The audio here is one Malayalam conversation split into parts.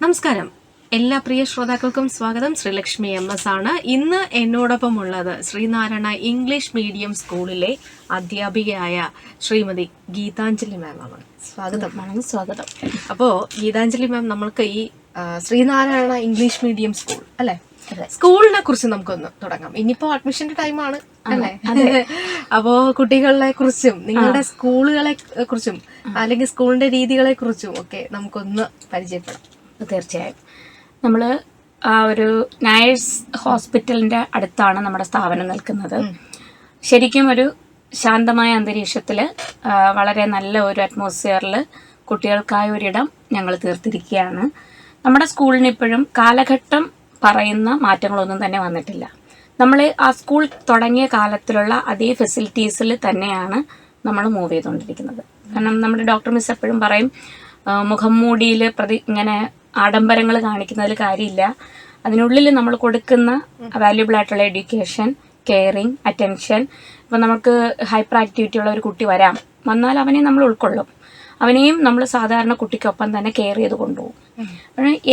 നമസ്കാരം. എല്ലാ പ്രിയ ശ്രോതാക്കൾക്കും സ്വാഗതം. ശ്രീലക്ഷ്മി എം എസ് ആണ്. ഇന്ന് എന്നോടൊപ്പം ഉള്ളത് ശ്രീനാരായണ ഇംഗ്ലീഷ് മീഡിയം സ്കൂളിലെ അധ്യാപികയായ ശ്രീമതി ഗീതാഞ്ജലി മാം ആണ്. സ്വാഗതം. വണങ്ങി സ്വാഗതം. അപ്പോൾ ഗീതാഞ്ജലി മാം നമ്മൾക്ക് ഈ ശ്രീനാരായണ ഇംഗ്ലീഷ് മീഡിയം സ്കൂൾ അല്ലെ. സ്കൂളിനെ കുറിച്ച് നമുക്കൊന്ന് തുടങ്ങാം. ഇനിയിപ്പോ അഡ്മിഷന്റെ ടൈമാണ് അല്ലേ? അപ്പോ കുട്ടികളെ കുറിച്ചും നിങ്ങളുടെ സ്കൂളുകളെ കുറിച്ചും അല്ലെങ്കിൽ സ്കൂളിന്റെ രീതികളെ കുറിച്ചും ഒക്കെ നമുക്കൊന്ന് പരിചയപ്പെടാം. തീർച്ചയായും. നമ്മൾ ആ ഒരു നയേഴ്സ് ഹോസ്പിറ്റലിന്റെ അടുത്താണ് നമ്മുടെ സ്ഥാപനം നിൽക്കുന്നത്. ശരിക്കും ഒരു ശാന്തമായ അന്തരീക്ഷത്തിൽ വളരെ നല്ല ഒരു അറ്റ്മോസ്ഫിയറിൽ കുട്ടികൾക്കായ ഒരിടം ഞങ്ങൾ തീർത്തിരിക്കുകയാണ്. നമ്മുടെ സ്കൂളിന് ഇപ്പോഴും കാലഘട്ടം പറയുന്ന മാറ്റങ്ങളൊന്നും തന്നെ വന്നിട്ടില്ല. നമ്മൾ ആ സ്കൂൾ തുടങ്ങിയ കാലത്തിലുള്ള അതേ ഫെസിലിറ്റീസിൽ തന്നെയാണ് നമ്മൾ മൂവ് ചെയ്തുകൊണ്ടിരിക്കുന്നത് കാരണം നമ്മുടെ ഡോക്ടർ മിസ് എപ്പോഴും പറയും മുഖം മൂടിയിൽ പ്രതി ഇങ്ങനെ ആഡംബരങ്ങൾ കാണിക്കുന്നതിൽ കാര്യമില്ല. അതിനുള്ളിൽ നമ്മൾ കൊടുക്കുന്ന വാല്യുബിൾ ആയിട്ടുള്ള എഡ്യൂക്കേഷൻ കെയറിങ് അറ്റൻഷൻ ഇപ്പം നമുക്ക് ഹൈപ്പർ ആക്ടിവിറ്റി ഉള്ള ഒരു കുട്ടി വരാം. വന്നാൽ അവനെ നമ്മൾ ഉൾക്കൊള്ളും. അവനെയും നമ്മൾ സാധാരണ കുട്ടിക്കൊപ്പം തന്നെ കെയർ ചെയ്ത് കൊണ്ടുപോകും.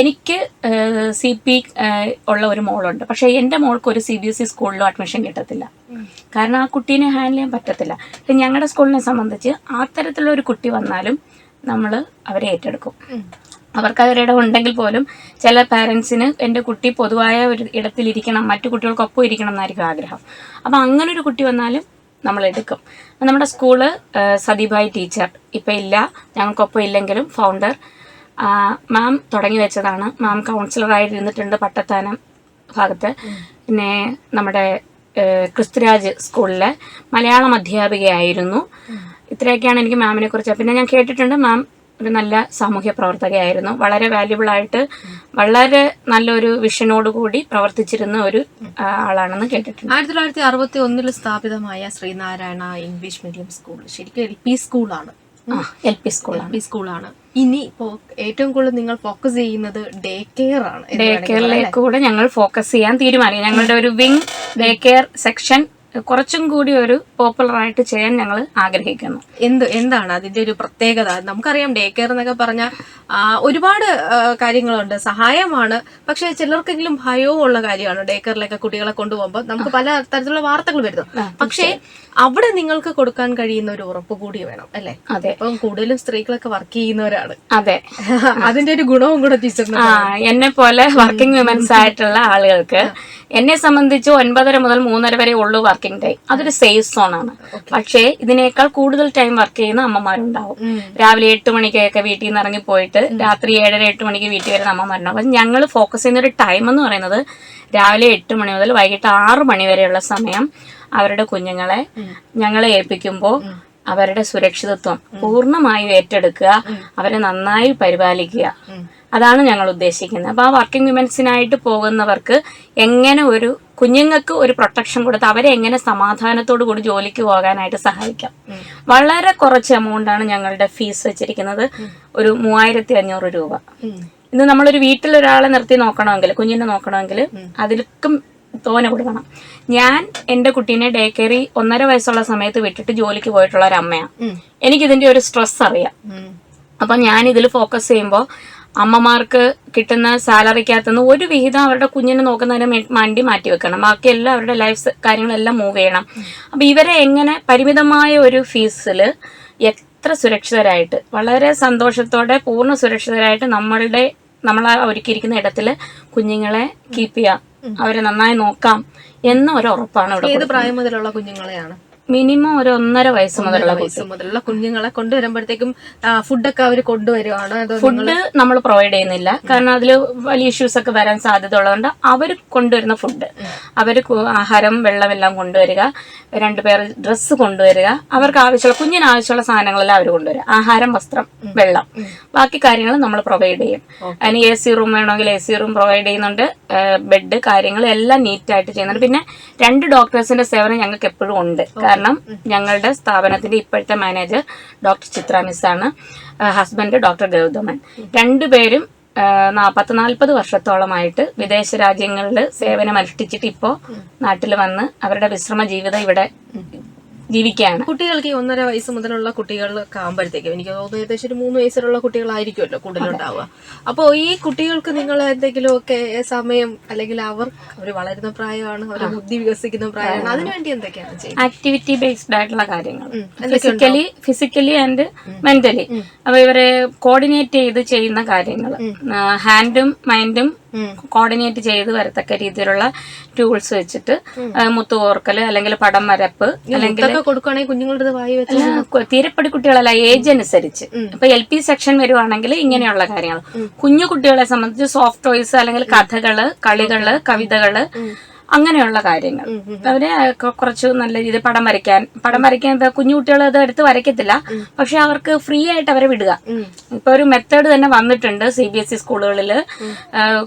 എനിക്ക് സി പി ഉള്ള ഒരു മോളുണ്ട്. പക്ഷേ എന്റെ മോൾക്ക് ഒരു സി ബി എസ് ഇ സ്കൂളിലും അഡ്മിഷൻ കിട്ടത്തില്ല. കാരണം ആ കുട്ടീനെ ഹാൻഡിൽ ചെയ്യാൻ പറ്റത്തില്ല. പക്ഷെ ഞങ്ങളുടെ സ്കൂളിനെ സംബന്ധിച്ച് ആ തരത്തിലുള്ള ഒരു കുട്ടി വന്നാലും നമ്മൾ അവരെ ഏറ്റെടുക്കും. അവർക്ക് ഉണ്ടെങ്കിൽ പോലും ചില പാരൻസിന് എന്റെ കുട്ടി പൊതുവായ ഒരു ഇടത്തിലിരിക്കണം മറ്റു കുട്ടികൾക്കൊപ്പം ഇരിക്കണം എന്നായിരിക്കും ആഗ്രഹം. അപ്പം അങ്ങനെ ഒരു കുട്ടി വന്നാലും നമ്മൾ എടുക്കും നമ്മുടെ സ്കൂൾ സതീഭായ് ടീച്ചർ ഇപ്പം ഇല്ല ഞങ്ങൾക്കൊപ്പം ഇല്ലെങ്കിലും ഫൗണ്ടർ മാം തുടങ്ങി വെച്ചതാണ്. മാം കൗൺസിലറായിട്ടിരുന്നിട്ടുണ്ട് പട്ടത്താനം ഭാഗത്ത്. പിന്നെ നമ്മുടെ ക്രിസ്തുരാജ് സ്കൂളിലെ മലയാളം അധ്യാപികയായിരുന്നു. ഇത്രയൊക്കെയാണ് എനിക്ക് മാമിനെ കുറിച്ച്. പിന്നെ ഞാൻ കേട്ടിട്ടുണ്ട് മാം ഒരു നല്ല സാമൂഹ്യ പ്രവർത്തകയായിരുന്നു. വളരെ വാല്യുബിൾ ആയിട്ട് വളരെ നല്ലൊരു വിഷനോട് കൂടി പ്രവർത്തിച്ചിരുന്ന ഒരു ആളാണെന്ന് കേട്ടിട്ടുണ്ട്. ആയിരത്തി തൊള്ളായിരത്തി അറുപത്തി ഒന്നിൽ സ്ഥാപിതമായ ശ്രീനാരായണ ഇംഗ്ലീഷ് മീഡിയം സ്കൂൾ ശരിക്കും എൽ പി സ്കൂളാണ് എൽ പി എൽ സ്കൂളാണ് പി സ്കൂളാണ് ഇനി ഇപ്പോ ഏറ്റവും കൂടുതൽ നിങ്ങൾ ഫോക്കസ് ചെയ്യുന്നത് ഡേ കെയർ ആണ് ഡേ കെയറിലേക്ക് കൂടെ ഞങ്ങൾ ഫോക്കസ് ചെയ്യാൻ തീരുമാനിക്കും. ഞങ്ങളുടെ ഒരു വിങ് ഡേ കെയർ സെക്ഷൻ കുറച്ചും കൂടി ഒരു പോപ്പുലറായിട്ട് ചെയ്യാൻ ഞങ്ങൾ ആഗ്രഹിക്കുന്നു. എന്ത് എന്താണ് അതിന്റെ ഒരു പ്രത്യേകത? നമുക്കറിയാം ഡേ കെയർ എന്നൊക്കെ പറഞ്ഞ ഒരുപാട് കാര്യങ്ങളുണ്ട്. സഹായമാണ്. പക്ഷെ ചിലർക്കെങ്കിലും ഭയവും ഉള്ള കാര്യമാണ് ഡേ കെയറിലൊക്കെ കുട്ടികളെ കൊണ്ടുപോകുമ്പോൾ നമുക്ക് പല തരത്തിലുള്ള വാർത്തകൾ വരുന്നു. പക്ഷേ അവിടെ നിങ്ങൾക്ക് കൊടുക്കാൻ കഴിയുന്ന ഒരു ഉറപ്പ് കൂടി വേണം അല്ലെ? അതെ. അപ്പം കൂടുതലും സ്ത്രീകളൊക്കെ വർക്ക് ചെയ്യുന്നവരാണ്. അതെ. അതിന്റെ ഒരു ഗുണവും കൂടെ ടീച്ചർ എന്നെ പോലെ വർക്കിംഗ് വിമൻസ് ആയിട്ടുള്ള ആളുകൾക്ക് എന്നെ സംബന്ധിച്ച് ഒൻപതര മുതൽ മൂന്നര വരെ ഉള്ളൂ വർക്കിംഗ് ടൈം അതൊരു സേഫ് സോൺ ആണ്. പക്ഷേ ഇതിനേക്കാൾ കൂടുതൽ ടൈം വർക്ക് ചെയ്യുന്ന അമ്മമാരുണ്ടാവും. രാവിലെ എട്ട് മണിക്കൊക്കെ വീട്ടിൽ നിന്ന് ഇറങ്ങി പോയിട്ട് രാത്രി ഏഴര എട്ട് മണിക്ക് വീട്ടിൽ വരുന്ന അമ്മമാരുണ്ടാവും. അപ്പം ഞങ്ങൾ ഫോക്കസ് ചെയ്യുന്ന ഒരു ടൈം എന്ന് പറയുന്നത് രാവിലെ എട്ട് മണി മുതൽ വൈകിട്ട് ആറ് മണി വരെയുള്ള സമയം അവരുടെ കുഞ്ഞുങ്ങളെ ഞങ്ങളെ ഏൽപ്പിക്കുമ്പോൾ അവരുടെ സുരക്ഷിതത്വം പൂർണമായും ഏറ്റെടുക്കുക അവരെ നന്നായി പരിപാലിക്കുക. അതാണ് ഞങ്ങൾ ഉദ്ദേശിക്കുന്നത്. അപ്പോൾ ആ വർക്കിംഗ് വിമൻസിനായിട്ട് പോകുന്നവർക്ക് എങ്ങനെ ഒരു കുഞ്ഞുങ്ങൾക്ക് ഒരു പ്രൊട്ടക്ഷൻ കൊടുത്ത് അവരെ എങ്ങനെ സമാധാനത്തോടു കൂടി ജോലിക്ക് പോകാനായിട്ട് സഹായിക്കാം. വളരെ കുറച്ച് എമൗണ്ടാണ് ഞങ്ങളുടെ ഫീസ് വെച്ചിരിക്കുന്നത്. ഒരു മൂവായിരത്തി അഞ്ഞൂറ് രൂപ ഇന്ന് നമ്മളൊരു വീട്ടിൽ ഒരാളെ നിർത്തി നോക്കണമെങ്കിൽ കുഞ്ഞിനെ നോക്കണമെങ്കിൽ അതിലേക്കും തോന കൊടുക്കണം. ഞാൻ എന്റെ കുട്ടീനെ ഡേ കെയറി ഒന്നര വയസ്സുള്ള സമയത്ത് വിട്ടിട്ട് ജോലിക്ക് പോയിട്ടുള്ള ഒരു അമ്മയാണ് എനിക്കിതിന്റെ ഒരു സ്ട്രെസ് അറിയാം. അപ്പം ഞാൻ ഇതിൽ ഫോക്കസ് ചെയ്യുമ്പോൾ അമ്മമാർക്ക് കിട്ടുന്ന സാലറിക്കകത്തുനിന്ന് ഒരു വിഹിതം അവരുടെ കുഞ്ഞിനെ നോക്കുന്നതിന് മണ്ടി മാറ്റി വെക്കണം. ബാക്കി എല്ലാം അവരുടെ ലൈഫ് കാര്യങ്ങളെല്ലാം മൂവ് ചെയ്യണം. അപ്പം ഇവരെ എങ്ങനെ പരിമിതമായ ഒരു ഫീസിൽ എത്ര സുരക്ഷിതരായിട്ട് വളരെ സന്തോഷത്തോടെ പൂർണ സുരക്ഷിതരായിട്ട് നമ്മളുടെ നമ്മൾ ഒരുക്കിയിരിക്കുന്ന ഇടത്തിൽ കുഞ്ഞുങ്ങളെ കീപ്പ് ചെയ്യാം. അവരെ നന്നായി നോക്കാം എന്ന ഒരു ഉറപ്പാണ് ഇവിടെ ഏത് പ്രായം മുതലുള്ള കുഞ്ഞുങ്ങളെയാണ്? മിനിമം ഒരു ഒന്നര വയസ്സ് മുതലുള്ള വയസ്സ് മുതലുള്ള കുഞ്ഞുങ്ങളെ കൊണ്ടുവരുമ്പോഴത്തേക്കും ഫുഡൊക്കെ അവർ കൊണ്ടുവരുവാണ്? ഫുഡ് നമ്മൾ പ്രൊവൈഡ് ചെയ്യുന്നില്ല. കാരണം അതിൽ വലിയ ഇഷ്യൂസ് ഒക്കെ വരാൻ സാധ്യത ഉള്ളതുകൊണ്ട് അവർ കൊണ്ടുവരുന്ന ഫുഡ്. അവർ ആഹാരം വെള്ളം എല്ലാം കൊണ്ടുവരിക. രണ്ടുപേർ ഡ്രസ്സ് കൊണ്ടുവരിക. അവർക്ക് ആവശ്യമുള്ള കുഞ്ഞിന് ആവശ്യമുള്ള സാധനങ്ങളെല്ലാം അവർ കൊണ്ടുവരിക. ആഹാരം വസ്ത്രം വെള്ളം. ബാക്കി കാര്യങ്ങൾ നമ്മൾ പ്രൊവൈഡ് ചെയ്യും. അതിന് എ സി റൂം വേണമെങ്കിൽ എ സി റൂം പ്രൊവൈഡ് ചെയ്യുന്നുണ്ട്. ബെഡ് കാര്യങ്ങൾ എല്ലാം നീറ്റായിട്ട് ചെയ്യുന്നുണ്ട്. പിന്നെ രണ്ട് ഡോക്ടേഴ്സിന്റെ സേവനം ഞങ്ങൾക്ക് എപ്പോഴും ഉണ്ട്. കാരണം ഞങ്ങളുടെ സ്ഥാപനത്തിന്റെ ഇപ്പോഴത്തെ manager doctor Chitra മിസ്സാണ്. Husband doctor Gauthaman. രണ്ടുപേരും നാൽപ്പത്തി നാൽപ്പത് വർഷത്തോളമായിട്ട് വിദേശ രാജ്യങ്ങളിൽ സേവനം അനുഷ്ഠിച്ചിട്ട് ഇപ്പോൾ നാട്ടിൽ വന്ന് അവരുടെ വിശ്രമ ജീവിതം ഇവിടെ ജീവിക്കുകയാണ് കുട്ടികൾക്ക് ഈ ഒന്നര വയസ്സ് മുതലുള്ള കുട്ടികൾ ആകുമ്പോഴത്തേക്കും എനിക്ക് തോന്നുന്നു ഏകദേശം ഒരു മൂന്ന് വയസ്സിലുള്ള കുട്ടികളായിരിക്കുമല്ലോ കൂടുതലുണ്ടാവുക. അപ്പോൾ ഈ കുട്ടികൾക്ക് നിങ്ങൾ എന്തെങ്കിലും ഒക്കെ സമയം അല്ലെങ്കിൽ അവർ അവർ വളരുന്ന പ്രായമാണ് അവർ ബുദ്ധി വികസിക്കുന്ന പ്രായമാണ് അതിനുവേണ്ടി എന്തൊക്കെയാണ് ചെയ്യുന്നത്? ആക്ടിവിറ്റി ബേസ്ഡ് ആയിട്ടുള്ള കാര്യങ്ങൾ. ഫിസിക്കലി ഫിസിക്കലി ആൻഡ് മെന്റലി അപ്പൊ ഇവരെ കോർഡിനേറ്റ് ചെയ്ത് ചെയ്യുന്ന കാര്യങ്ങൾ. ഹാൻഡും മൈൻഡും. കോർഡിനേറ്റ് ചെയ്ത് വരത്തക്ക രീതിയിലുള്ള ടൂൾസ് വെച്ചിട്ട് മുത്തു മുത്തുകോർക്കൽ അല്ലെങ്കിൽ പടം വരപ്പ് അല്ലെങ്കിൽ കൊടുക്കുകയാണെങ്കിൽ കുഞ്ഞുങ്ങളുടെ വായി വെച്ച് തീരപ്പടി കുട്ടികളല്ല ഏജ് അനുസരിച്ച്. ഇപ്പൊ എൽ പി സെക്ഷൻ വരുവാണെങ്കിൽ ഇങ്ങനെയുള്ള കാര്യങ്ങൾ. കുഞ്ഞു കുട്ടികളെ സംബന്ധിച്ച് സോഫ്റ്റ് ടോയ്സ് അല്ലെങ്കിൽ കഥകൾ കളികൾ കവിതകൾ അങ്ങനെയുള്ള കാര്യങ്ങൾ. അവരെ കുറച്ച് നല്ല രീതിയിൽ പടം വരയ്ക്കാൻ പടം വരയ്ക്കാൻ ഇപ്പൊ കുഞ്ഞു കുട്ടികൾ അത് എടുത്ത് വരയ്ക്കത്തില്ല. പക്ഷെ അവർക്ക് ഫ്രീ ആയിട്ട് അവരെ വിടുക. ഇപ്പൊ ഒരു മെത്തേഡ് തന്നെ വന്നിട്ടുണ്ട് സി ബി എസ് ഇ സ്കൂളുകളിൽ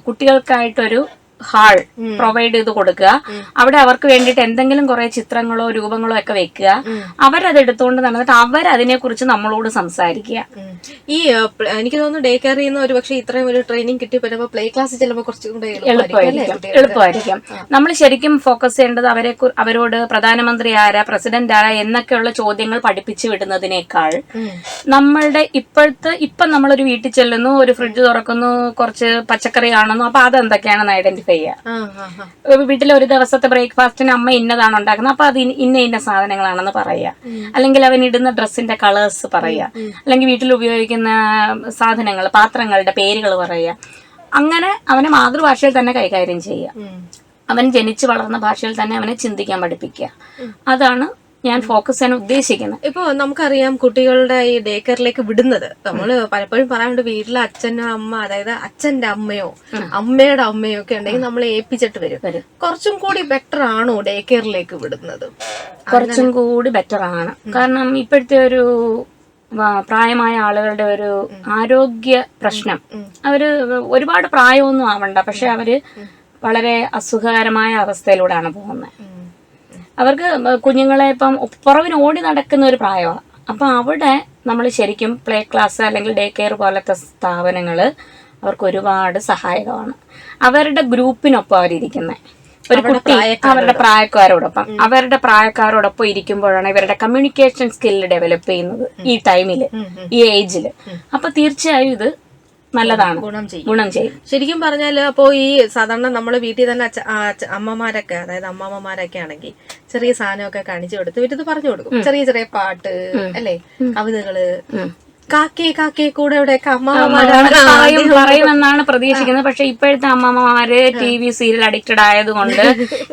കുട്ടികൾക്കായിട്ടൊരു ഹാൾ പ്രൊവൈഡ് ചെയ്ത് കൊടുക്കുക. അവിടെ അവർക്ക് വേണ്ടിയിട്ട് എന്തെങ്കിലും കുറെ ചിത്രങ്ങളോ രൂപങ്ങളോ ഒക്കെ വെക്കുക. അവരത് എടുത്തുകൊണ്ട് നടന്നിട്ട് അവരതിനെ കുറിച്ച് നമ്മളോട് സംസാരിക്കുക. ഈ എനിക്ക് തോന്നുന്നു ഡേ കെയർ ചെയ്യുന്ന ഒരു പക്ഷേ ഇത്രയും ഒരു ട്രെയിനിങ് കിട്ടി വരുമ്പോൾ പ്ലേ ക്ലാസ് ചെല്ലുമ്പോൾ കുറച്ചും കൂടെ എളുപ്പമായിരിക്കും എളുപ്പമായിരിക്കും. നമ്മൾ ശരിക്കും ഫോക്കസ് ചെയ്യേണ്ടത് അവരെ അവരോട് പ്രധാനമന്ത്രി ആരാ പ്രസിഡന്റ് ആരാ എന്നൊക്കെയുള്ള ചോദ്യങ്ങൾ പഠിപ്പിച്ചു വിടുന്നതിനേക്കാൾ. നമ്മളുടെ ഇപ്പോഴത്തെ ഇപ്പം നമ്മളൊരു വീട്ടിൽ ചെല്ലുന്നു ഒരു ഫ്രിഡ്ജ് തുറക്കുന്നു കുറച്ച് പച്ചക്കറി കാണുന്നു അപ്പൊ അതെന്തൊക്കെയാണെന്ന് ഐഡന്റിഫൈ ചെയ്യുക വീട്ടിൽ. ഒരു ദിവസത്തെ ബ്രേക്ക്ഫാസ്റ്റിന് അമ്മ ഇന്നതാണ് ഉണ്ടാക്കുന്നത്. അപ്പൊ അത് ഇന്ന- ഇന്ന ഇന്ന സാധനങ്ങളാണെന്ന് പറയുക അല്ലെങ്കിൽ അവൻ ഇടുന്ന ഡ്രസ്സിന്റെ കളേഴ്സ് പറയുക അല്ലെങ്കിൽ വീട്ടിൽ ഉപയോഗിക്കുന്ന സാധനങ്ങൾ പാത്രങ്ങളുടെ പേരുകൾ പറയുക അങ്ങനെ അവനെ മാതൃഭാഷയിൽ തന്നെ കൈകാര്യം ചെയ്യുക അവൻ ജനിച്ചു വളർന്ന ഭാഷയിൽ തന്നെ അവനെ ചിന്തിക്കാൻ പഠിപ്പിക്കുക. അതാണ് ഞാൻ ഫോക്കസ് ചെയ്യാൻ ഉദ്ദേശിക്കുന്നത് ഇപ്പൊ നമുക്കറിയാം കുട്ടികളുടെ ഈ ഡേ കെയറിലേക്ക് വിടുന്നത്. നമ്മൾ പലപ്പോഴും പറയാറുണ്ട് വീട്ടിലെ അച്ഛനോ അമ്മ അതായത് അച്ഛന്റെ അമ്മയോ അമ്മയുടെ അമ്മയോ ഒക്കെ ഉണ്ടെങ്കിൽ നമ്മൾ ഏൽപ്പിച്ചിട്ട് വരും. കുറച്ചും കൂടി ബെറ്റർ ആണോ ഡേ കെയറിലേക്ക് വിടുന്നത്? കുറച്ചും കൂടി ബെറ്റർ ആണ്. കാരണം ഇപ്പോഴത്തെ ഒരു പ്രായമായ ആളുകളുടെ ഒരു ആരോഗ്യ പ്രശ്നം. അവർ ഒരുപാട് പ്രായമൊന്നും ആവണ്ട. പക്ഷെ അവർ വളരെ അസുഖകരമായ അവസ്ഥയിലൂടെയാണ് പോകുന്നത്. അവർക്ക് കുഞ്ഞുങ്ങളെ ഇപ്പം പുറവിന് ഓടി നടക്കുന്ന ഒരു പ്രായമാണ്. അപ്പം അവിടെ നമ്മൾ ശരിക്കും പ്ലേ ക്ലാസ് അല്ലെങ്കിൽ ഡേ കെയർ പോലത്തെ സ്ഥാപനങ്ങൾ അവർക്ക് ഒരുപാട് സഹായകമാണ്. അവരുടെ ഗ്രൂപ്പിനൊപ്പം അവരിയ്ക്കുന്നത് ഒരു കുട്ടി അവരുടെ പ്രായക്കാരോടൊപ്പം. അവരുടെ പ്രായക്കാരോടൊപ്പം ഇരിക്കുമ്പോഴാണ് ഇവരുടെ കമ്മ്യൂണിക്കേഷൻ സ്കില്ല് ഡെവലപ്പ് ചെയ്യുന്നത്. ഈ ടൈമിൽ ഈ ഏജിൽ അപ്പൊ തീർച്ചയായും ഇത് നല്ലതാണ്. ഗുണം ചെയ്യും. ഗുണം ചെയ്യും. ശരിക്കും പറഞ്ഞാൽ അപ്പോ ഈ സാധാരണ നമ്മൾ വീട്ടിൽ തന്നെ അമ്മമാരൊക്കെ അതായത് അമ്മമ്മമാരൊക്കെ ആണെങ്കിൽ ചെറിയ സാധനമൊക്കെ കാണിച്ചു കൊടുത്ത് ഇവരിത് പറഞ്ഞു കൊടുക്കും. ചെറിയ ചെറിയ പാട്ട് അല്ലേ? കവിതകൾ കാക്കേ കാക്കേ കൂടെ ഇവിടെ പറയും പറയുമെന്നാണ് പ്രതീക്ഷിക്കുന്നത്. പക്ഷെ ഇപ്പോഴത്തെ അമ്മമാര് ടി വി സീരിയൽ അഡിക്റ്റഡ് ആയതുകൊണ്ട്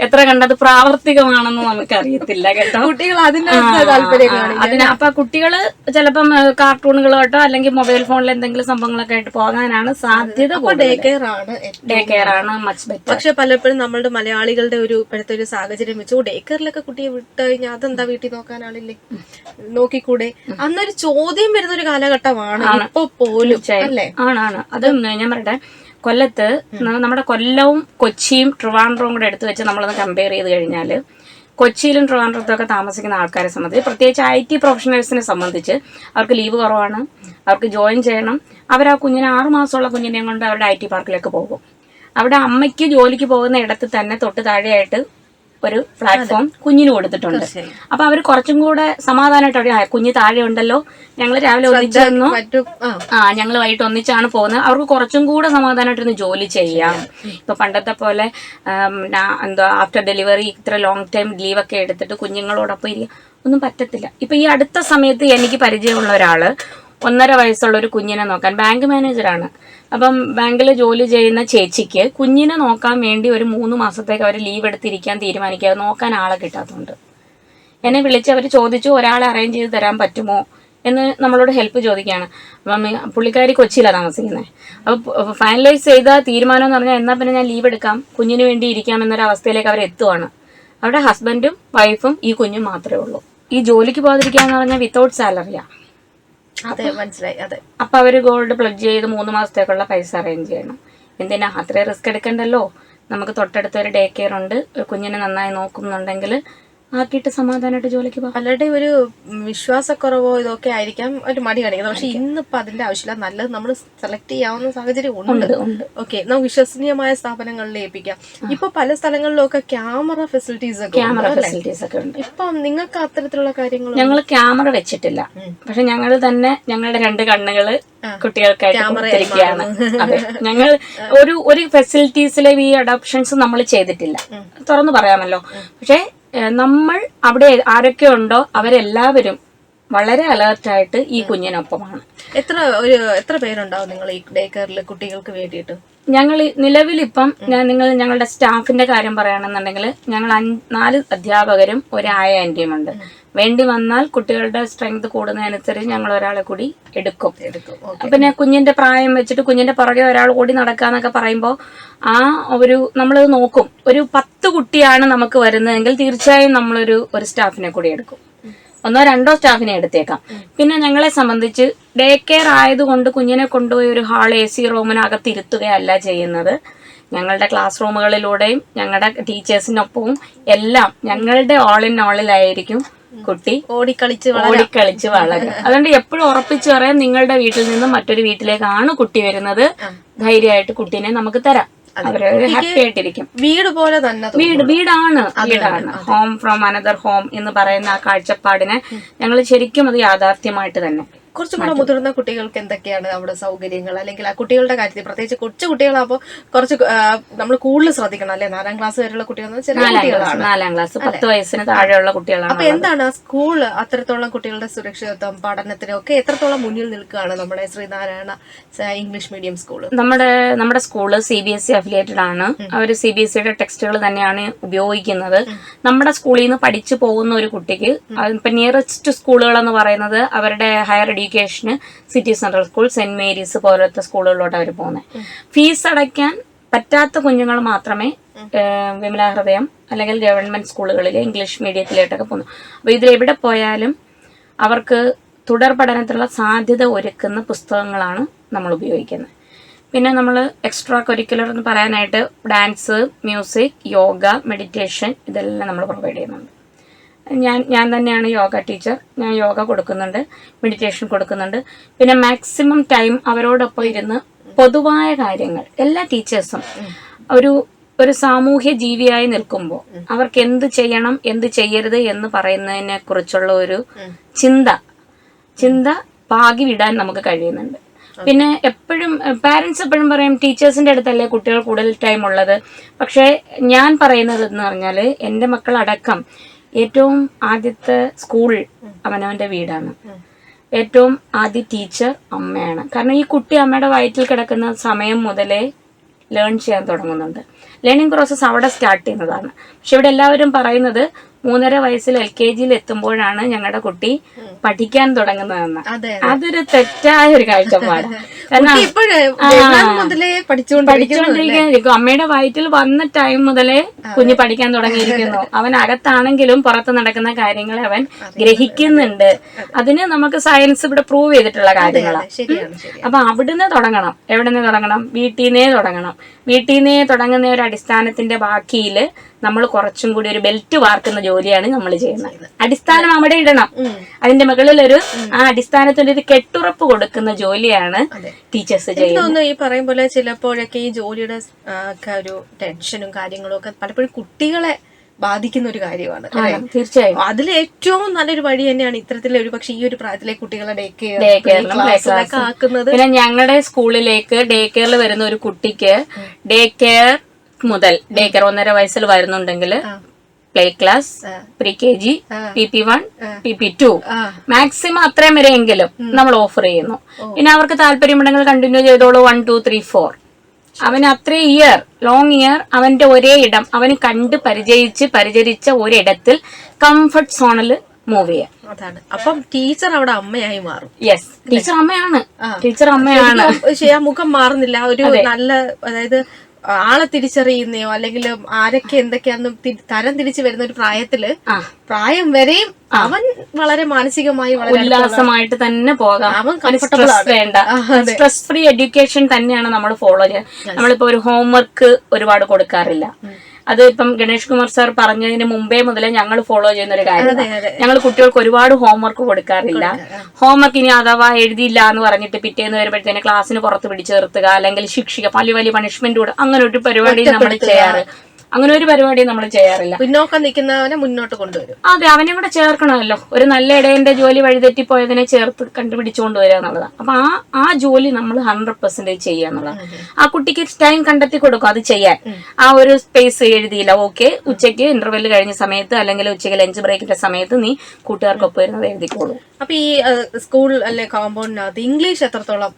എത്ര കണ്ടത് പ്രാവർത്തികമാണെന്ന് നമുക്ക് അറിയത്തില്ല കേട്ടോ. കുട്ടികൾ അതിന് അപ്പൊ കുട്ടികൾ ചിലപ്പം കാർട്ടൂണുകളോട്ടോ അല്ലെങ്കിൽ മൊബൈൽ ഫോണിൽ എന്തെങ്കിലും സംഭവങ്ങളൊക്കെ ആയിട്ട് പോകാനാണ് സാധ്യത ഡേ കെയർ ആണ് ഡേ കെയർ ആണ് മച്ച് ബെറ്റർ പക്ഷെ പലപ്പോഴും നമ്മളുടെ മലയാളികളുടെ ഒരു ഇപ്പോഴത്തെ ഒരു സാഹചര്യം വെച്ചു ഡേ കെയറിലൊക്കെ കുട്ടിയെ വിട്ട് കഴിഞ്ഞാൽ അതെന്താ വീട്ടിൽ നോക്കാനാളില്ലേ നോക്കിക്കൂടെ? അന്നൊരു ചോദ്യം വരുന്ന ഒരു കാലഘട്ടമാണ്. ഇപ്പൊ പോലും ആണാണ് അത് ഞാൻ പറയട്ടെ. കൊല്ലത്ത് നമ്മുടെ കൊല്ലവും കൊച്ചിയും ട്രിവാൻഡ്രവും കൂടെ എടുത്തു വെച്ച് നമ്മളൊന്ന് കമ്പയർ ചെയ്ത് കഴിഞ്ഞാൽ കൊച്ചിയിലും ട്രിവാൻഡ്രത്തും ഒക്കെ താമസിക്കുന്ന ആൾക്കാരെ സംബന്ധിച്ച് പ്രത്യേകിച്ച് ഐ ടി പ്രൊഫഷണൽസിനെ സംബന്ധിച്ച് അവർക്ക് ലീവ് കുറവാണ്. അവർക്ക് ജോയിൻ ചെയ്യണം. അവർ ആ കുഞ്ഞിനെ ആറുമാസമുള്ള കുഞ്ഞിനെയും കൊണ്ട് അവരുടെ ഐ ടി പാർക്കിലേക്ക് പോകും. അവിടെ അമ്മയ്ക്ക് ജോലിക്ക് പോകുന്ന ഇടത്ത് തന്നെ തൊട്ട് താഴെയായിട്ട് ഒരു പ്ലാറ്റ്ഫോം കുഞ്ഞിന് കൊടുത്തിട്ടുണ്ട്. അപ്പൊ അവർ കുറച്ചും കൂടെ സമാധാനമായിട്ട് അവിടെ "ആ, കുഞ്ഞ് താഴെ ഉണ്ടല്ലോ. ഞങ്ങൾ രാവിലെ ഒന്നിച്ചു ആ. ഞങ്ങൾ വൈകിട്ട് ഒന്നിച്ചാണ് പോകുന്നത്. അവർക്ക് കുറച്ചും കൂടെ സമാധാനമായിട്ടൊന്ന് ജോലി ചെയ്യാം. ഇപ്പൊ പണ്ടത്തെ പോലെ എന്താ ആഫ്റ്റർ ഡെലിവറി ഇത്ര ലോങ് ടൈം ലീവ് ഒക്കെ എടുത്തിട്ട് കുഞ്ഞുങ്ങളോടൊപ്പം ഇരിക്കുക ഒന്നും പറ്റത്തില്ല. ഇപ്പൊ ഈ അടുത്ത സമയത്ത് എനിക്ക് പരിചയമുള്ള ഒരാൾ ഒന്നര വയസ്സുള്ള ഒരു കുഞ്ഞിനെ നോക്കാൻ. ബാങ്ക് മാനേജറാണ് അപ്പം ബാങ്കിൽ ജോലി ചെയ്യുന്ന ചേച്ചിക്ക് കുഞ്ഞിനെ നോക്കാൻ വേണ്ടി ഒരു മൂന്ന് മാസത്തേക്ക് അവർ ലീവ് എടുത്തിരിക്കാൻ തീരുമാനിക്കുക. നോക്കാൻ ആളെ കിട്ടാത്തതുകൊണ്ട്. എന്നെ വിളിച്ച് അവർ ചോദിച്ചു ഒരാളെ അറേഞ്ച് ചെയ്ത് തരാൻ പറ്റുമോ? എന്ന് നമ്മളോട് ഹെൽപ്പ് ചോദിക്കുകയാണ്. അപ്പം പുള്ളിക്കാരി കൊച്ചിയിലാണ് താമസിക്കുന്നത് അപ്പോൾ ഫൈനലൈസ് ചെയ്ത തീരുമാനം എന്ന് പറഞ്ഞാൽ എന്നാൽ പിന്നെ ഞാൻ ലീവ് എടുക്കാം. കുഞ്ഞിന് വേണ്ടി ഇരിക്കാം എന്നൊരു അവസ്ഥയിലേക്ക് അവർ എത്തുവാണ്. അവരുടെ ഹസ്ബൻഡും വൈഫും ഈ കുഞ്ഞും മാത്രമേ ഉള്ളൂ. ഈ ജോലിക്ക് പോകാതിരിക്കുക എന്ന് പറഞ്ഞാൽ വിത്തൗട്ട് സാലറിയാണ് അതെ മനസ്സിലായി അതെ. അപ്പൊ അവർ ഗോൾഡ് പ്ലഡ്ജ് ചെയ്ത് മൂന്ന് മാസത്തേക്കുള്ള പൈസ അറേഞ്ച് ചെയ്യണം. എന്തിനാ? അത്രയും റിസ്ക് എടുക്കണ്ടല്ലോ. നമുക്ക് തൊട്ടടുത്ത് ഒരു ഡേ കെയർ ഉണ്ട്. ഒരു കുഞ്ഞിനെ നന്നായി നോക്കുന്നുണ്ടെങ്കിൽ ആക്കിയിട്ട് സമാധാനമായിട്ട് ജോലിക്ക് പോകാം. പലരുടെയും ഒരു വിശ്വാസക്കുറവോ ഇതൊക്കെ ആയിരിക്കാം ഒരു മടി കാണിക്കുന്നത്. പക്ഷെ ഇന്നിപ്പോ അതിന്റെ ആവശ്യമില്ല. നല്ലത് നമ്മൾ സെലക്ട് ചെയ്യാവുന്ന സാഹചര്യം ഉണ്ട്. ഓക്കെ നമുക്ക് വിശ്വസനീയമായ സ്ഥാപനങ്ങളിൽ ഏൽപ്പിക്കാം. ഇപ്പൊ പല സ്ഥലങ്ങളിലും ഒക്കെ ക്യാമറ ഫെസിലിറ്റീസ് ഒക്കെ ക്യാമറ ഫെസിലിറ്റീസ് ഒക്കെ ഉണ്ട്. ഇപ്പൊ നിങ്ങൾക്ക് അത്തരത്തിലുള്ള കാര്യങ്ങൾ ഞങ്ങൾ ക്യാമറ വെച്ചിട്ടില്ല. പക്ഷെ ഞങ്ങൾ തന്നെ ഞങ്ങളുടെ രണ്ട് കണ്ണുകൾ കുട്ടികൾക്കായിട്ട് കൊടുത്തിരിക്കുകയാണ്. അതെ. ഞങ്ങൾ ഒരു ഒരു ഫെസിലിറ്റീസിലെ ഈ അഡോപ്ഷൻസ് നമ്മൾ ചെയ്തിട്ടില്ല. തുറന്നു പറയാമല്ലോ. പക്ഷെ നമ്മൾ അവിടെ ആരൊക്കെ ഉണ്ടോ അവരെല്ലാവരും വളരെ അലേർട്ടായിട്ട് ഈ കുഞ്ഞിനൊപ്പമാണ്. എത്ര ഒരു എത്ര പേരുണ്ടാവും നിങ്ങൾ ഈ ഡേ കെയറിൽ കുട്ടികൾക്ക് വേണ്ടിയിട്ട്? ഞങ്ങൾ നിലവിലിപ്പം ഞാൻ നിങ്ങൾ ഞങ്ങളുടെ സ്റ്റാഫിന്റെ കാര്യം പറയുകയാണെന്നുണ്ടെങ്കിൽ ഞങ്ങൾ നാല് അധ്യാപകരും ഒരായ ആയ ഉണ്ട്. വേണ്ടി വന്നാൽ കുട്ടികളുടെ സ്ട്രെങ്ത് കൂടുന്നതനുസരിച്ച് ഞങ്ങൾ ഒരാളെ കൂടി എടുക്കും. പിന്നെ കുഞ്ഞിന്റെ പ്രായം വെച്ചിട്ട് കുഞ്ഞിന്റെ പുറകെ ഒരാൾ കൂടി നടക്കാന്നൊക്കെ പറയുമ്പോൾ ആ ഒരു നമ്മൾ നോക്കും. ഒരു പത്ത് കുട്ടിയാണ് നമുക്ക് വരുന്നതെങ്കിൽ തീർച്ചയായും നമ്മളൊരു ഒരു സ്റ്റാഫിനെ കൂടി എടുക്കും. ഒന്നോ രണ്ടോ സ്റ്റാഫിനെ എടുത്തേക്കാം. പിന്നെ ഞങ്ങളെ സംബന്ധിച്ച് ഡേ കെയർ ആയതുകൊണ്ട് കുഞ്ഞിനെ കൊണ്ടുപോയി ഒരു ഹാൾ എ സി റൂമിനകത്ത് ഇരുത്തുകയല്ല ചെയ്യുന്നത്. ഞങ്ങളുടെ ക്ലാസ് റൂമുകളിലൂടെയും ഞങ്ങളുടെ ടീച്ചേഴ്സിനൊപ്പവും എല്ലാം ഞങ്ങളുടെ ഓൾ ഇൻ ഓളിലായിരിക്കും കുട്ടി ഓടിക്കളിച്ച് ഓടിക്കളിച്ച് വളരും. അതുകൊണ്ട് എപ്പോഴും ഉറപ്പിച്ചു പറയാം നിങ്ങളുടെ വീട്ടിൽ നിന്നും മറ്റൊരു വീട്ടിലേക്കാണ് കുട്ടി വരുന്നത്. ധൈര്യമായിട്ട് കുട്ടീനെ നമുക്ക് തരാം. ഹാപ്പി ആയിട്ടിരിക്കും. വീട് പോലെ തന്നെ വീട് വീടാണ് വീടാണ്. ഹോം ഫ്രോം അനദർ ഹോം എന്ന് പറയുന്ന ആ കാഴ്ചപ്പാടിനെ ഞങ്ങൾ ശരിക്കും അത് യാഥാർത്ഥ്യമായിട്ട് തന്നെ. കുറച്ചും കൂടെ മുതിർന്ന കുട്ടികൾക്ക് എന്തൊക്കെയാണ് നമ്മുടെ സൗകര്യങ്ങൾ? അല്ലെങ്കിൽ ആ കുട്ടികളുടെ കാര്യത്തിൽ പ്രത്യേകിച്ച് കൊച്ചു കുട്ടികളാകുമ്പോൾ കുറച്ച് നമ്മൾ കൂടുതൽ ശ്രദ്ധിക്കണം അല്ലെ? നാലാം ക്ലാസ് വരെയുള്ള കുട്ടികൾ ചെറിയ നാലാം ക്ലാസ് കുട്ടികളാണ്. നാലാം ക്ലാസ് പത്ത് വയസ്സിന് താഴെയുള്ള കുട്ടികളാണ് അപ്പൊ എന്താണ് സ്കൂൾ അത്രത്തോളം കുട്ടികളുടെ സുരക്ഷിതത്വം പഠനത്തിനും ഒക്കെ എത്രത്തോളം മുന്നിൽ നിൽക്കുകയാണ് നമ്മുടെ ശ്രീനാരായണ ഇംഗ്ലീഷ് മീഡിയം സ്കൂൾ നമ്മുടെ നമ്മുടെ school C B S E affiliated ആണ്. അവർ സി ബി എസ് സിയുടെ ടെക്സ്റ്റുകൾ തന്നെയാണ് ഉപയോഗിക്കുന്നത്. നമ്മുടെ സ്കൂളിൽ നിന്ന് പഠിച്ചു പോകുന്ന ഒരു കുട്ടിക്ക് ഇപ്പൊ നിയറസ്റ്റ് സ്കൂളുകൾ എന്ന് പറയുന്നത് അവരുടെ ഹയർ എഡ്യൂക്കേഷന് city central school saint Mary's പോലത്തെ സ്കൂളുകളിലോട്ട് അവർ പോകുന്നത് ഫീസ് അടയ്ക്കാൻ പറ്റാത്ത കുഞ്ഞുങ്ങൾ മാത്രമേ വിമല ഹൃദയം അല്ലെങ്കിൽ ഗവൺമെന്റ് സ്കൂളുകളിൽ ഇംഗ്ലീഷ് മീഡിയത്തിലോട്ടൊക്കെ പോകുന്നു. അപ്പോൾ ഇതിൽ എവിടെ പോയാലും അവർക്ക് തുടർ പഠനത്തിനുള്ള സാധ്യത ഒരുക്കുന്ന പുസ്തകങ്ങളാണ് നമ്മൾ ഉപയോഗിക്കുന്നത്. പിന്നെ നമ്മൾ എക്സ്ട്രാ കരിക്കുലർ എന്ന് പറയാനായിട്ട് ഡാൻസ് മ്യൂസിക് യോഗ മെഡിറ്റേഷൻ ഇതെല്ലാം നമ്മൾ പ്രൊവൈഡ് ചെയ്യുന്നുണ്ട്. ഞാൻ ഞാൻ തന്നെയാണ് യോഗ ടീച്ചർ. ഞാൻ യോഗ കൊടുക്കുന്നുണ്ട് മെഡിറ്റേഷൻ കൊടുക്കുന്നുണ്ട്. പിന്നെ മാക്സിമം ടൈം അവരോടൊപ്പം ഇരുന്ന് പൊതുവായ കാര്യങ്ങൾ എല്ലാ ടീച്ചേഴ്സും ഒരു ഒരു സാമൂഹ്യ ജീവിയായി നിൽക്കുമ്പോൾ അവർക്ക് എന്ത് ചെയ്യണം എന്ത് ചെയ്യരുത് എന്ന് പറയുന്നതിനെ കുറിച്ചുള്ള ഒരു ചിന്ത ചിന്ത പാകി വിടാൻ നമുക്ക് കഴിയുന്നുണ്ട്. പിന്നെ എപ്പോഴും പാരന്റ്സ് എപ്പോഴും പറയും ടീച്ചേഴ്സിന്റെ അടുത്തല്ലേ കുട്ടികൾ കൂടുതൽ ടൈം ഉള്ളത്? പക്ഷേ ഞാൻ പറയുന്നത് എന്ന് പറഞ്ഞാൽ എന്റെ മക്കളടക്കം ഏറ്റവും ആദ്യത്തെ സ്കൂൾ അവനവന്റെ വീടാണ്. ഏറ്റവും ആദ്യ ടീച്ചർ അമ്മയാണ്. കാരണം ഈ കുട്ടി അമ്മയുടെ വയറ്റിൽ കിടക്കുന്ന സമയം മുതലേ ലേൺ ചെയ്യാൻ തുടങ്ങുന്നുണ്ട്. ലേണിംഗ് പ്രോസസ്സ് അവിടെ സ്റ്റാർട്ട് ചെയ്യുന്നതാണ്. പക്ഷെ ഇവിടെ എല്ലാവരും പറയുന്നത് മൂന്നര വയസ്സിൽ എൽ കെ ജിയിൽ എത്തുമ്പോഴാണ് ഞങ്ങളുടെ കുട്ടി പഠിക്കാൻ തുടങ്ങുന്നതെന്ന്. അതെ അതൊരു തെറ്റായ ഒരു കാഴ്ചപ്പാട് മുതലേ അമ്മയുടെ വയറ്റിൽ വന്ന ടൈം മുതലേ കുഞ്ഞ് പഠിക്കാൻ തുടങ്ങിയിരിക്കുന്നു. അവൻ അകത്താണെങ്കിലും പുറത്ത് നടക്കുന്ന കാര്യങ്ങൾ അവൻ ഗ്രഹിക്കുന്നുണ്ട്. അതിന് നമുക്ക് സയൻസ് ഇവിടെ പ്രൂവ് ചെയ്തിട്ടുള്ള കാര്യങ്ങളാണ് അപ്പൊ അവിടുന്ന് തുടങ്ങണം. എവിടെ നിന്ന് തുടങ്ങണം? വീട്ടിൽ നിന്നേ തുടങ്ങണം. വീട്ടിൽ നിന്നേ തുടങ്ങുന്ന ഒരു അടിസ്ഥാനത്തിന്റെ ബാക്കിയിൽ നമ്മൾ കുറച്ചും കൂടി ഒരു ബെൽറ്റ് വാർക്കുന്ന ജോലിയാണ് നമ്മൾ ചെയ്യുന്നത്. അടിസ്ഥാനം അവിടെ ഇടണം. അതിന്റെ മുകളിൽ ഒരു ആ അടിസ്ഥാനത്തിന്റെ ഒരു കെട്ടുറപ്പ് കൊടുക്കുന്ന ജോലിയാണ്. ടീച്ചേഴ്സ് ഈ പറയും പോലെ ചിലപ്പോഴൊക്കെ ഈ ജോലിയുടെ ഒക്കെ ഒരു ടെൻഷനും കാര്യങ്ങളും ഒക്കെ പലപ്പോഴും കുട്ടികളെ ബാധിക്കുന്ന ഒരു കാര്യമാണ്? തീർച്ചയായും. അതിൽ ഏറ്റവും നല്ലൊരു വഴി തന്നെയാണ് ഇത്തരത്തിലെ ഒരു പക്ഷെ ഈ ഒരു പ്രായത്തിലെ കുട്ടികളെ ഡേ കെയർ ആക്കുന്നത് പിന്നെ ഞങ്ങളുടെ സ്കൂളിലേക്ക് ഡേ കെയറിൽ വരുന്ന ഒരു കുട്ടിക്ക് ഡേ കെയർ മുതൽ ഡേ കെയർ ഒന്നര വയസ്സിൽ വരുന്നുണ്ടെങ്കിൽ play class pre K G P P one P P two maximum അത്രയും വരെയെങ്കിലും നമ്മൾ ഓഫർ ചെയ്യുന്നു. പിന്നെ അവർക്ക് താല്പര്യമുണ്ടെങ്കിൽ കണ്ടിന്യൂ ചെയ്തോളൂ. വൺ ടു ത്രീ ഫോർ അവൻ അത്രയും ഇയർ ലോങ് ഇയർ അവന്റെ ഒരേ ഇടം അവന് കണ്ട് പരിചയിച്ച് പരിചരിച്ച ഒരിടത്തിൽ കംഫർട്ട് സോണിൽ മൂവ് ചെയ്യാം. അതാണ്. അപ്പം ടീച്ചർ അവിടെ അമ്മയായി മാറും. യെസ് ടീച്ചർ അമ്മയാണ്. ടീച്ചർ അമ്മയാണ്. മുഖം മാറുന്നില്ല. ഒരു നല്ല അതായത് ആളെ തിരിച്ചറിയുന്നയോ അല്ലെങ്കിൽ ആരൊക്കെ എന്തൊക്കെയാന്ന് തരം തിരിച്ചു വരുന്ന ഒരു പ്രായത്തിൽ. പ്രായം വരെയും അവൻ വളരെ മാനസികമായി വളരെ ഉല്ലാസമായിട്ട് തന്നെ പോകാം. അവൻ സ്ട്രെസ് വേണ്ട. സ്ട്രെസ് ഫ്രീ എഡ്യൂക്കേഷൻ തന്നെയാണ് നമ്മൾ ഫോളോ ചെയ്യുന്നത് നമ്മളിപ്പോ ഒരു ഹോംവർക്ക് ഒരുപാട് കൊടുക്കാറില്ല. അത് ഇപ്പം ഗണേഷ് കുമാർ സാർ പറഞ്ഞതിന് മുമ്പേ മുതലേ ഞങ്ങൾ ഫോളോ ചെയ്യുന്ന ഒരു കാര്യമാണ് ഞങ്ങൾ കുട്ടികൾക്ക് ഒരുപാട് ഹോംവർക്ക് കൊടുക്കാറില്ല. ഹോംവർക്ക് ഇനി അഥവാ എഴുതിയില്ല എന്ന് പറഞ്ഞിട്ട് പിറ്റേന്ന് വരുമ്പോഴത്തേന് ക്ലാസ്സിന് പുറത്ത് പിടിച്ചു നിർത്തുക അല്ലെങ്കിൽ ശിക്ഷിക്കുക. വലിയ വലിയ പണിഷ്മെന്റ് കൊടുക്കുക അങ്ങനെ ഒരു പരിപാടി നമ്മൾ ചെയ്യാറ്. അങ്ങനെ ഒരു പരിപാടി നമ്മൾ ചെയ്യാറില്ല. പിന്നോക്കം നിൽക്കുന്നവനെ മുന്നോട്ട് കൊണ്ടുവരും. അതെ അവനെ കൂടെ ചേർക്കണമല്ലോ. ഒരു നല്ല ഇടയന്റെ ജോലി വഴിതെറ്റി പോയതിനെ ചേർത്ത് കണ്ടുപിടിച്ചുകൊണ്ട് വരിക എന്നുള്ളതാണ്. അപ്പൊ ആ ആ ജോലി നമ്മൾ ഹൺഡ്രഡ് പെർസെന്റേജ് ചെയ്യുക എന്നുള്ളതാണ്. ആ കുട്ടിക്ക് ടൈം കണ്ടെത്തി കൊടുക്കും അത് ചെയ്യാൻ. ആ ഒരു സ്പേസ് എഴുതിയില്ല. ഓക്കെ ഉച്ചയ്ക്ക് ഇന്റർവെൽ കഴിഞ്ഞ സമയത്ത് അല്ലെങ്കിൽ ഉച്ചയ്ക്ക് ലഞ്ച് ബ്രേക്കിന്റെ സമയത്ത് നീ കൂട്ടുകാർക്കൊപ്പം ഇരുന്നത് എഴുതിക്കോളൂ. അപ്പൊ ഈ സ്കൂൾ അല്ലെ കോമ്പൗണ്ടിനകത്ത് ഇംഗ്ലീഷ് എത്രത്തോളം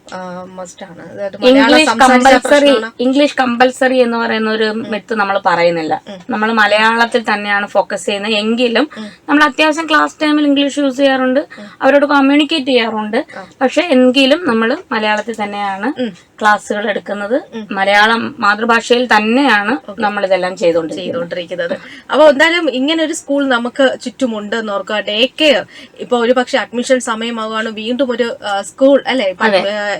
മസ്റ്റ് ആണ്? ഇംഗ്ലീഷ് കമ്പൽസറി ഇംഗ്ലീഷ് കമ്പൽസറി എന്ന് പറയുന്ന ഒരു മെത്ത് നമ്മൾ പറയുന്നില്ല. നമ്മൾ മലയാളത്തിൽ തന്നെയാണ് ഫോക്കസ് ചെയ്യുന്നത്. എങ്കിലും നമ്മൾ അത്യാവശ്യം ക്ലാസ് ടൈമിൽ ഇംഗ്ലീഷ് യൂസ് ചെയ്യാറുണ്ട്. അവരോട് കമ്മ്യൂണിക്കേറ്റ് ചെയ്യാറുണ്ട്. പക്ഷെ എങ്കിലും നമ്മൾ മലയാളത്തിൽ തന്നെയാണ് ക്ലാസ്സുകൾ എടുക്കുന്നത്. മലയാളം മാതൃഭാഷയിൽ തന്നെയാണ് നമ്മൾ ഇതെല്ലാം ചെയ്തുകൊണ്ടിരിക്കുന്നത്. ചെയ്തുകൊണ്ടിരിക്കുന്നത്. അപ്പൊ എന്തായാലും ഇങ്ങനെ ഒരു സ്കൂൾ നമുക്ക് ചുറ്റുമുണ്ട് എന്ന് ഓർക്കുക. ഡേ കെയർ ഇപ്പൊ ഒരു പക്ഷെ അഡ്മിഷൻ സമയമാകുകയാണ് വീണ്ടും ഒരു സ്കൂൾ അല്ലെ?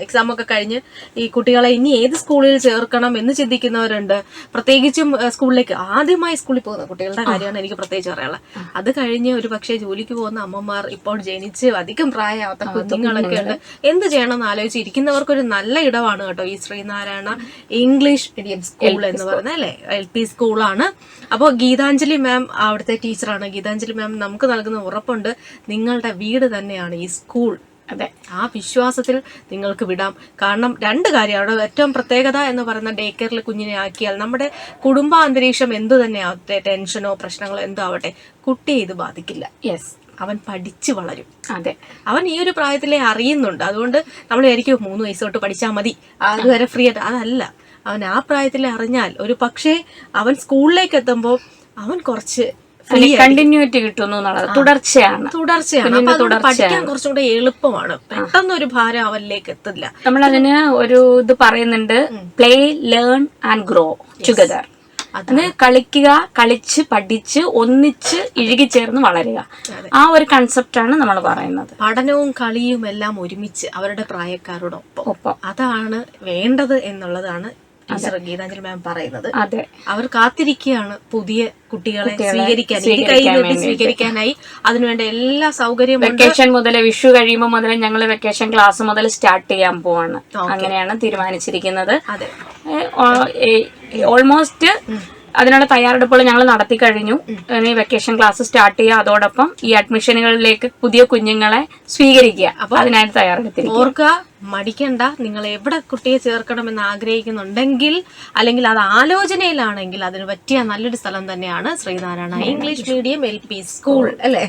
എക്സാം ഒക്കെ കഴിഞ്ഞ് ഈ കുട്ടികളെ ഇനി ഏത് സ്കൂളിൽ ചേർക്കണം എന്ന് ചിന്തിക്കുന്നവരുണ്ട്. പ്രത്യേകിച്ചും ആ, സ്കൂളിലേക്ക് ആദ്യമായി സ്കൂളിൽ പോകുന്ന കുട്ടികളുടെ കാര്യമാണ് എനിക്ക് പ്രത്യേകിച്ച് പറയാനുള്ളത്. അത് കഴിഞ്ഞ് ഒരു പക്ഷേ ജോലിക്ക് പോകുന്ന അമ്മമാർ ഇപ്പോൾ ജനിച്ച് അധികം പ്രായമാവാത്ത കുഞ്ഞുങ്ങളൊക്കെ ഉണ്ട്. എന്ത് ചെയ്യണം എന്ന് ആലോചിച്ച് ഇരിക്കുന്നവർക്കൊരു നല്ല ഇടമാണ് കേട്ടോ ഈ ശ്രീനാരായണ ഇംഗ്ലീഷ് മീഡിയം സ്കൂൾ എന്ന് പറയുന്നത് അല്ലെ? എൽ പി സ്കൂളാണ്. അപ്പോൾ ഗീതാഞ്ജലി മാം അവിടുത്തെ ടീച്ചറാണ്. ഗീതാഞ്ജലി മാം നമുക്ക് നൽകുന്ന ഉറപ്പുണ്ട്. നിങ്ങളുടെ വീട് തന്നെയാണ് ഈ സ്കൂൾ. അതെ ആ വിശ്വാസത്തിൽ നിങ്ങൾക്ക് വിടാം. കാരണം രണ്ട് കാര്യം അവിടെ ഏറ്റവും പ്രത്യേകത എന്ന് പറയുന്ന ഡേ കെയറിൽ കുഞ്ഞിനെ ആക്കിയാൽ നമ്മുടെ കുടുംബ അന്തരീക്ഷം എന്തു തന്നെ ആവട്ടെ ടെൻഷനോ പ്രശ്നങ്ങളോ എന്തോ ആവട്ടെ കുട്ടിയെ ഇത് ബാധിക്കില്ല. യെസ് അവൻ പഠിച്ചു വളരും. അതെ. അവൻ ഈ ഒരു പ്രായത്തിലേ അറിയുന്നുണ്ട്. അതുകൊണ്ട് നമ്മൾ വിചാരിക്കും മൂന്ന് വയസ്സ് തൊട്ട് പഠിച്ചാൽ മതി. അതുവരെ ഫ്രീ ആയിട്ട്. അതല്ല. അവൻ ആ പ്രായത്തിൽ അറിഞ്ഞാൽ ഒരു പക്ഷേ അവൻ സ്കൂളിലേക്ക് എത്തുമ്പോൾ അവൻ കുറച്ച് കണ്ടിന്യൂറ്റി കിട്ടുന്നു എന്നുള്ളത് തുടർച്ചയാണ്. തുടർച്ചയാണ്. അപ്പൊ അതുകൊണ്ട് പഠിക്കാൻ കുറച്ചും കൂടെ എളുപ്പമാണ്. പെട്ടെന്ന് ഒരു ഭാരം അവനിലേക്ക് എത്തില്ല നമ്മൾ അതിന് ഒരു ഇത് പറയുന്നുണ്ട്. Play learn and grow together അത് കളിക്കുക കളിച്ച് പഠിച്ച് ഒന്നിച്ച് ഇഴുകി ചേർന്ന് വളരുക. ആ ഒരു കൺസെപ്റ്റാണ് നമ്മൾ പറയുന്നത്. പഠനവും കളിയും എല്ലാം ഒരുമിച്ച് അവരുടെ പ്രായക്കാരോടൊപ്പം. ഒപ്പം. അതാണ് വേണ്ടത് എന്നുള്ളതാണ് ടീച്ചർ ഗീതാഞ്ജലി മാം പറയുന്നത്. അതെ. അവർ കാത്തിരിക്കുകയാണ് പുതിയ കുട്ടികളെ സ്വീകരിക്കാൻ. കൈ. സ്വീകരിക്കാനായി. അതിനുവേണ്ട എല്ലാ സൗകര്യവും വെക്കേഷൻ മുതൽ വിഷു കഴിയുമ്പോൾ മുതൽ ഞങ്ങൾ വെക്കേഷൻ ക്ലാസ് മുതൽ സ്റ്റാർട്ട് ചെയ്യാൻ പോവാണ്. അങ്ങനെയാണ് തീരുമാനിച്ചിരിക്കുന്നത്. ഓൾമോസ്റ്റ് അതിനുള്ള തയ്യാറെടുപ്പുകൾ ഞങ്ങൾ നടത്തി കഴിഞ്ഞു. ഇനി വെക്കേഷൻ ക്ലാസ് സ്റ്റാർട്ട് ചെയ്യുക. അതോടൊപ്പം ഈ അഡ്മിഷനുകളിലേക്ക് പുതിയ കുഞ്ഞുങ്ങളെ സ്വീകരിക്കുക. അപ്പൊ അതിനായിട്ട് തയ്യാറെടുത്തിരിക്കുക. ഓർക്കുക മടിക്കണ്ട. നിങ്ങൾ എവിടെ കുട്ടിയെ ചേർക്കണമെന്ന് ആഗ്രഹിക്കുന്നുണ്ടെങ്കിൽ അല്ലെങ്കിൽ അത് ആലോചനയിലാണെങ്കിൽ അതിന് പറ്റിയ നല്ലൊരു സ്ഥലം തന്നെയാണ് Sreenarayana English medium L P school അല്ലേ?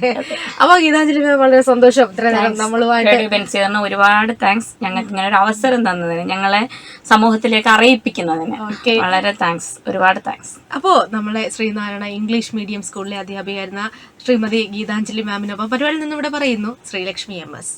അപ്പൊ ഗീതാഞ്ജലി വളരെ സന്തോഷം ഇത്ര നേരം നമ്മളുമായിട്ട്. ഒരുപാട് താങ്ക്സ് ഞങ്ങൾക്ക് ഇങ്ങനെ ഒരു അവസരം തന്നതിന് ഞങ്ങളെ സമൂഹത്തിലേക്ക് അറിയിപ്പിക്കുന്നതിന്. വളരെ താങ്ക്സ് ഒരുപാട് താങ്ക്സ് അപ്പോൾ നമ്മളെ ശ്രീനാരായണ ഇംഗ്ലീഷ് മീഡിയം സ്കൂളിലെ അധ്യാപികയായിരുന്ന ശ്രീമതി ഗീതാഞ്ജലി മാമിനൊപ്പം പരിപാടിയിൽ നിന്ന് ഇവിടെ പറയുന്നു. Sreelakshmi M S.